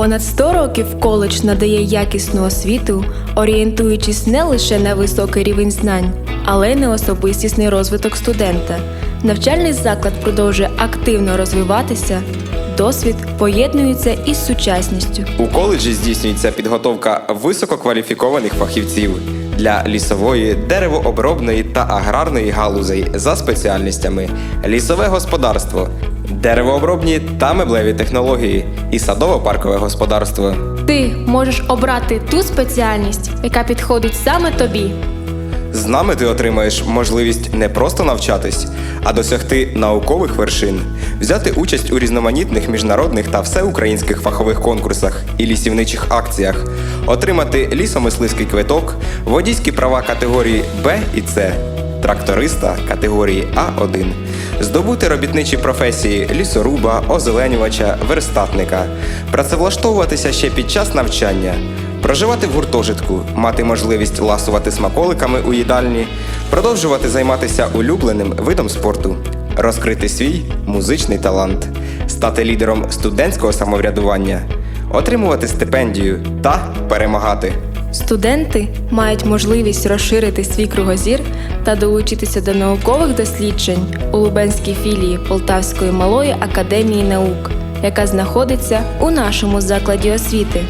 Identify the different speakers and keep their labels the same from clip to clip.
Speaker 1: Понад 100 років коледж надає якісну освіту, орієнтуючись не лише на високий рівень знань, але й на особистісний розвиток студента. Навчальний заклад продовжує активно розвиватися, досвід поєднується із сучасністю.
Speaker 2: У коледжі здійснюється підготовка висококваліфікованих фахівців для лісової, деревообробної та аграрної галузей за спеціальностями лісове господарство, деревообробні та меблеві технології і садово-паркове господарство.
Speaker 1: Ти можеш обрати ту спеціальність, яка підходить саме тобі.
Speaker 2: З нами ти отримаєш можливість не просто навчатись, а досягти наукових вершин, взяти участь у різноманітних міжнародних та всеукраїнських фахових конкурсах і лісівничих акціях, отримати лісомисливський квиток, водійські права категорії Б і С, тракториста категорії А1, здобути робітничі професії лісоруба, озеленювача, верстатника, працевлаштовуватися ще під час навчання. Проживати в гуртожитку, мати можливість ласувати смаколиками у їдальні, продовжувати займатися улюбленим видом спорту, розкрити свій музичний талант, стати лідером студентського самоврядування, отримувати стипендію та перемагати.
Speaker 1: Студенти мають можливість розширити свій кругозір та долучитися до наукових досліджень у Лубенській філії Полтавської малої академії наук, яка знаходиться у нашому закладі освіти.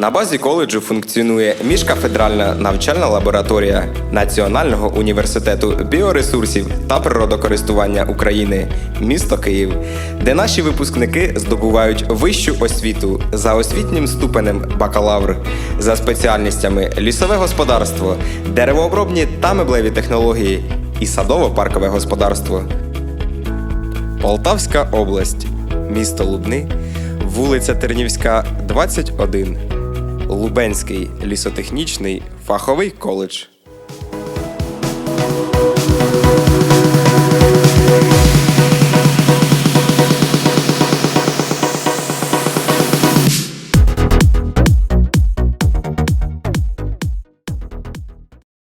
Speaker 2: На базі коледжу функціонує міжкафедральна навчальна лабораторія Національного університету біоресурсів та природокористування України, місто Київ, де наші випускники здобувають вищу освіту за освітнім ступенем бакалавр, за спеціальностями лісове господарство, деревообробні та меблеві технології і садово-паркове господарство. Полтавська область, місто Лубни, вулиця Тернівська, 21. Лубенський лісотехнічний фаховий коледж.